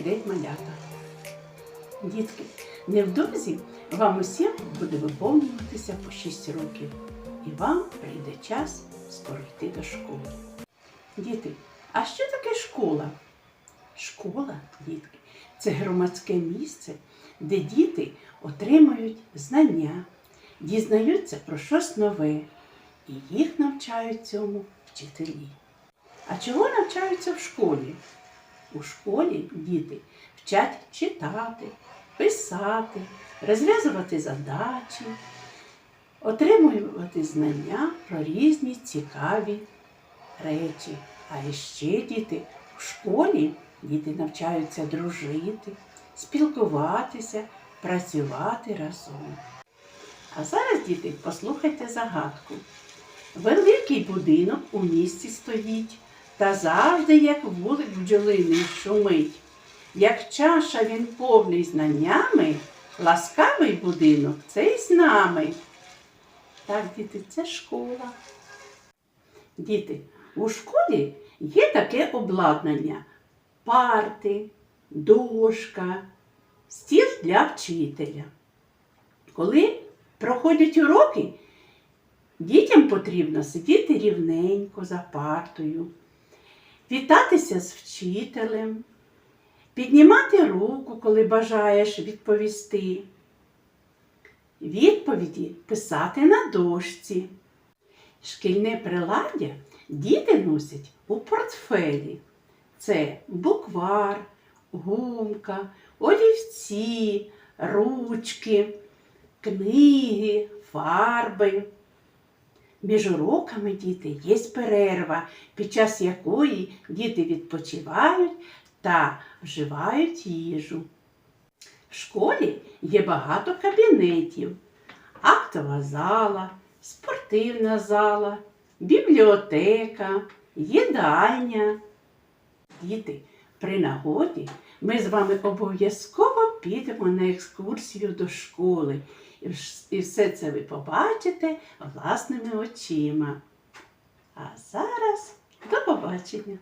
малята. Дітки, невдовзі вам усім буде виповнюватися по 6 років, і вам прийде час скоро йти до школи. Діти, а що таке школа? Школа, дітки, це громадське місце, де діти отримують знання, дізнаються про щось нове, і їх навчають цьому вчителі. А чого навчаються в школі? У школі діти вчать читати, писати, розв'язувати задачі, отримувати знання про різні цікаві речі. А ще діти в школі діти навчаються дружити, спілкуватися, працювати разом. А зараз, діти, послухайте загадку. Великий будинок у місті стоїть, та завжди, як вулик бджолиний, шумить. Як чаша він повний знаннями, ласкавий будинок цей з нами. Так, діти, це школа. Діти, у школі є таке обладнання: парти, дошка, стіл для вчителя. Коли проходять уроки, дітям потрібно сидіти рівненько за партою, вітатися з вчителем, піднімати руку, коли бажаєш відповісти. Відповіді писати на дошці. Шкільне приладдя діти носять у портфелі. Це буквар, гумка, олівці, ручки, книги, фарби. Між уроками діти є перерва, під час якої діти відпочивають та вживають їжу. В школі є багато кабінетів, актова зала, спортивна зала, бібліотека, їдальня. Діти, при нагоді ми з вами обов'язково підемо на екскурсію до школи. І все це ви побачите власними очима. А зараз до побачення!